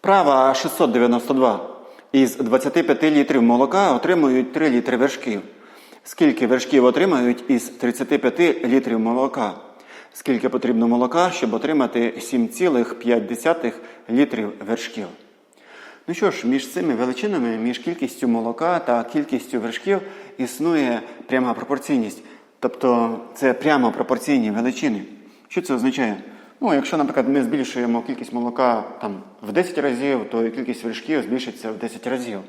Вправа 692. Із 25 літрів молока отримують 3 літри вершків. Скільки вершків отримають із 35 літрів молока? Скільки потрібно молока, щоб отримати 7,5 літрів вершків? Ну що ж, між цими величинами, між кількістю молока та кількістю вершків існує пряма пропорційність. Тобто це прямо пропорційні величини. Що це означає? Ну, якщо, наприклад, ми збільшуємо кількість молока там, в 10 разів, то і кількість вершків збільшиться в 10 разів.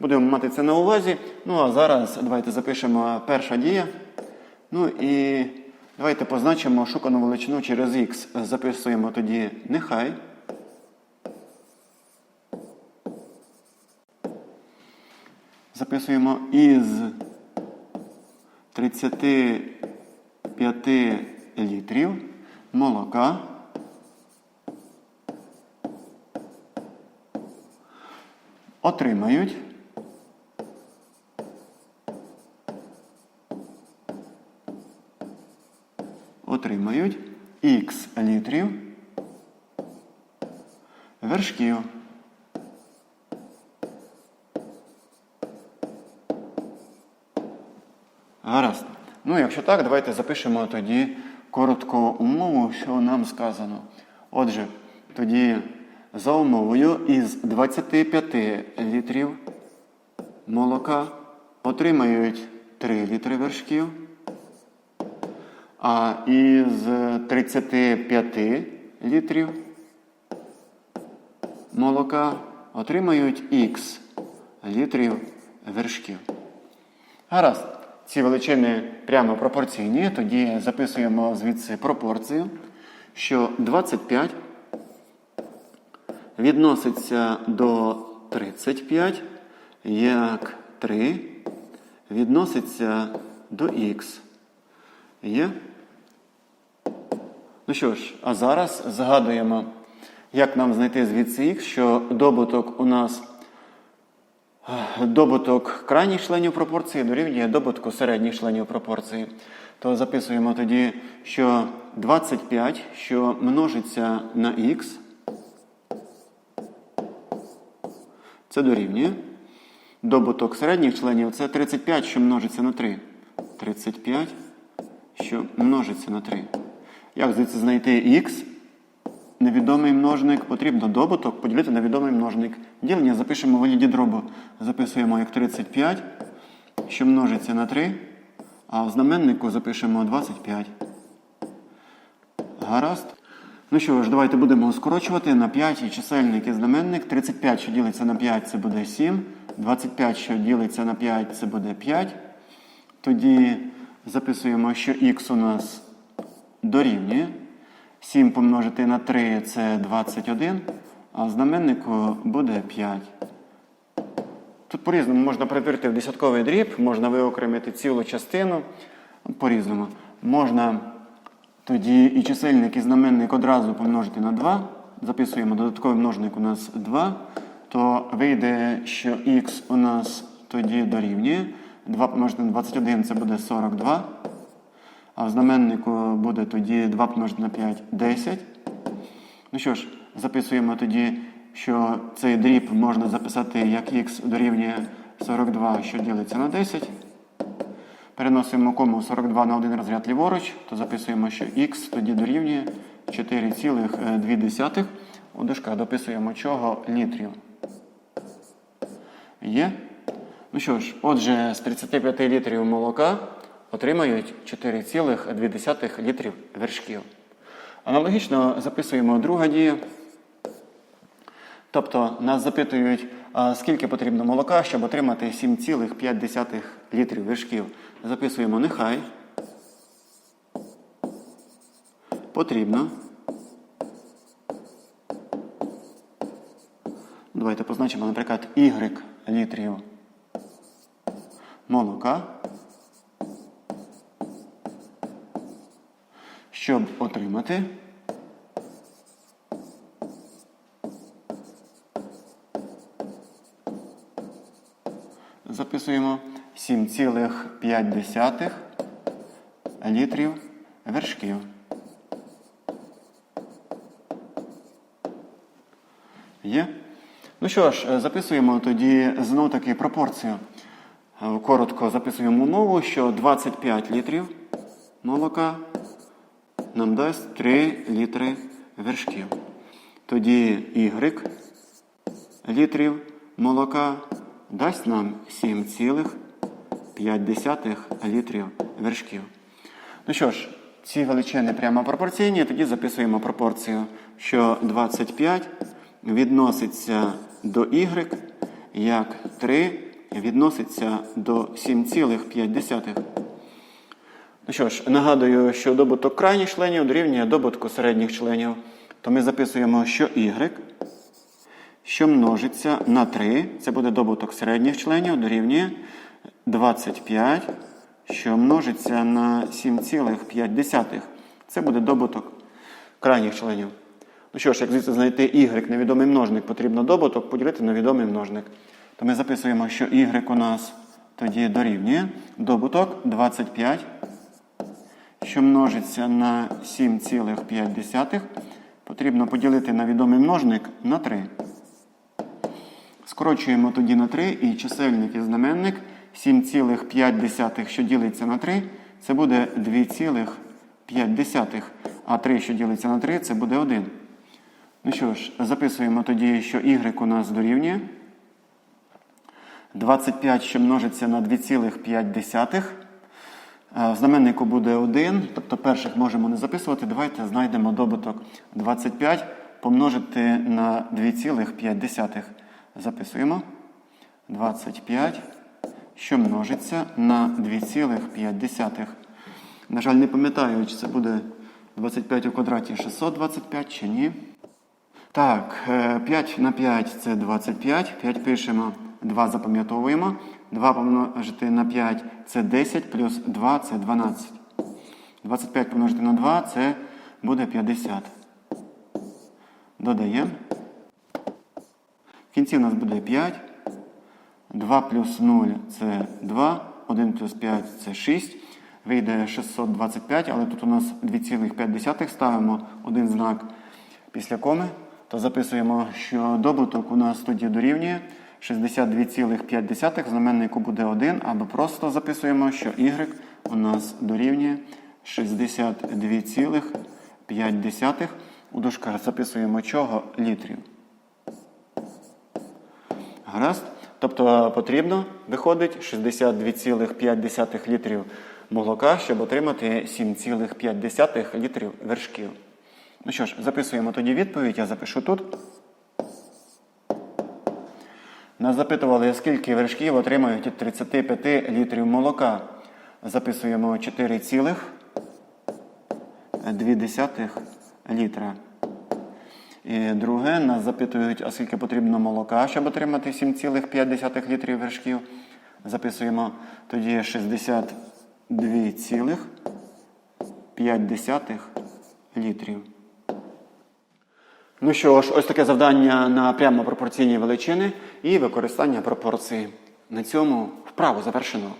Будемо мати це на увазі. Ну а зараз давайте запишемо перша дія. Ну і давайте позначимо шукану величину через х. Записуємо тоді нехай. Записуємо із 35 літрів молока. Отримають отримають х літрів вершків. Гаразд. Ну, якщо так, давайте запишемо тоді коротко умову, що нам сказано. Отже, тоді за умовою із 25 літрів молока отримають 3 літри вершків, а із 35 літрів молока отримають х літрів вершків. Гаразд. Ці величини прямо пропорційні, тоді записуємо звідси пропорцію, що 25 відноситься до 35, як 3 відноситься до х. Є? Ну що ж, а зараз згадуємо, як нам знайти звідси х, що добуток у нас добуток крайніх членів пропорції дорівнює добутку середніх членів пропорції. То записуємо тоді, що 25, що множиться на х, це дорівнює. Добуток середніх членів це 35, що множиться на 3. 35, що множиться на 3. Як звідси знайти х? Невідомий множник потрібно добуток поділити на відомий множник. Ділення запишемо в вигляді дробу. Записуємо як 35, що множиться на 3, а в знаменнику запишемо 25. Гаразд. Ну що ж, давайте будемо скорочувати на 5 і чисельник і знаменник. 35, що ділиться на 5, це буде 7. 25, що ділиться на 5, це буде 5. Тоді записуємо, що х у нас дорівнює. 7 помножити на 3 це 21, а знаменнику буде 5. Тут по-різному можна перетворити в десятковий дріб, можна виокремити цілу частину. По-різному. Можна тоді і чисельник, і знаменник одразу помножити на 2. Записуємо додатковий множник у нас 2, то вийде, що х у нас тоді дорівнює. 2 помножити на 21 це буде 42. А в знаменнику буде тоді 2 помножити на 5 10. Ну що ж, записуємо тоді, що цей дріб можна записати як х дорівнює 42, що ділиться на 10. Переносимо кому 42 на один розряд ліворуч, то записуємо, що х тоді дорівнює 4,2. У дужках дописуємо чого літрів. Є? Ну що ж, отже, з 35 літрів молока отримають 4,2 літрів вершків. Аналогічно записуємо друга дія. Тобто нас запитують, скільки потрібно молока, щоб отримати 7,5 літрів вершків. Записуємо нехай. Потрібно. Давайте позначимо, наприклад, y літрів молока. Щоб отримати записуємо 7,5 літрів вершків. Є? Ну що ж, записуємо тоді знов таки пропорцію. Коротко записуємо умову, що 25 літрів молока нам дасть 3 літри вершків. Тоді Y літрів молока дасть нам 7,5 літрів вершків. Ну що ж, ці величини прямо пропорційні, тоді записуємо пропорцію, що 25 відноситься до y, як 3 відноситься до 7,5. Ну що ж, нагадую, що добуток крайніх членів дорівнює добутку середніх членів. То ми записуємо, що y, що множиться на 3, це буде добуток середніх членів, дорівнює 25, що множиться на 7,5. Це буде добуток крайніх членів. Ну що ж, як звідси знайти y, невідомий множник, потрібно добуток поділити на відомий множник. То ми записуємо, що y у нас тоді дорівнює добуток 25, що множиться на 7,5, потрібно поділити на відомий множник на 3. Скорочуємо тоді на 3 і чисельник і знаменник 7,5, що ділиться на 3, це буде 2,5. А 3, що ділиться на 3, це буде 1. Ну що ж, записуємо тоді, що y у нас дорівнює. 25, що множиться на 2,5. Е, знаменнику буде 1, тобто перших можемо не записувати. Давайте знайдемо добуток 25 помножити на 2,5. Записуємо. 25, що множиться на 2,5. На жаль, не пам'ятаю, чи це буде 25 у квадраті 625 чи ні. Так, е, 5 на 5 це 25. 5 пишемо, 2 запам'ятовуємо. 2 помножити на 5 це 10, плюс 2 це 12. 25 помножити на 2 це буде 50. Додаємо. В кінці у нас буде 5. 2 плюс 0 це 2. 1 плюс 5 це 6. Вийде 625, але тут у нас 2,5 ставимо один знак після коми. То записуємо, що добуток у нас тоді дорівнює 62,5. Знаменнику буде 1, або просто записуємо, що y у нас дорівнює 62,5. У дужках записуємо чого літрів. Гаразд. Тобто потрібно, виходить, 62,5 літрів молока, щоб отримати 7,5 літрів вершків. Ну що ж, записуємо тоді відповідь, я запишу тут. Нас запитували, скільки вершків отримають від 35 літрів молока. Записуємо 4,2 літра. І друге, нас запитують, а скільки потрібно молока, щоб отримати 7,5 літрів вершків. Записуємо тоді 62,5 літрів. Ну що ж, ось таке завдання на прямо пропорційні величини і використання пропорції. На цьому вправо завершено.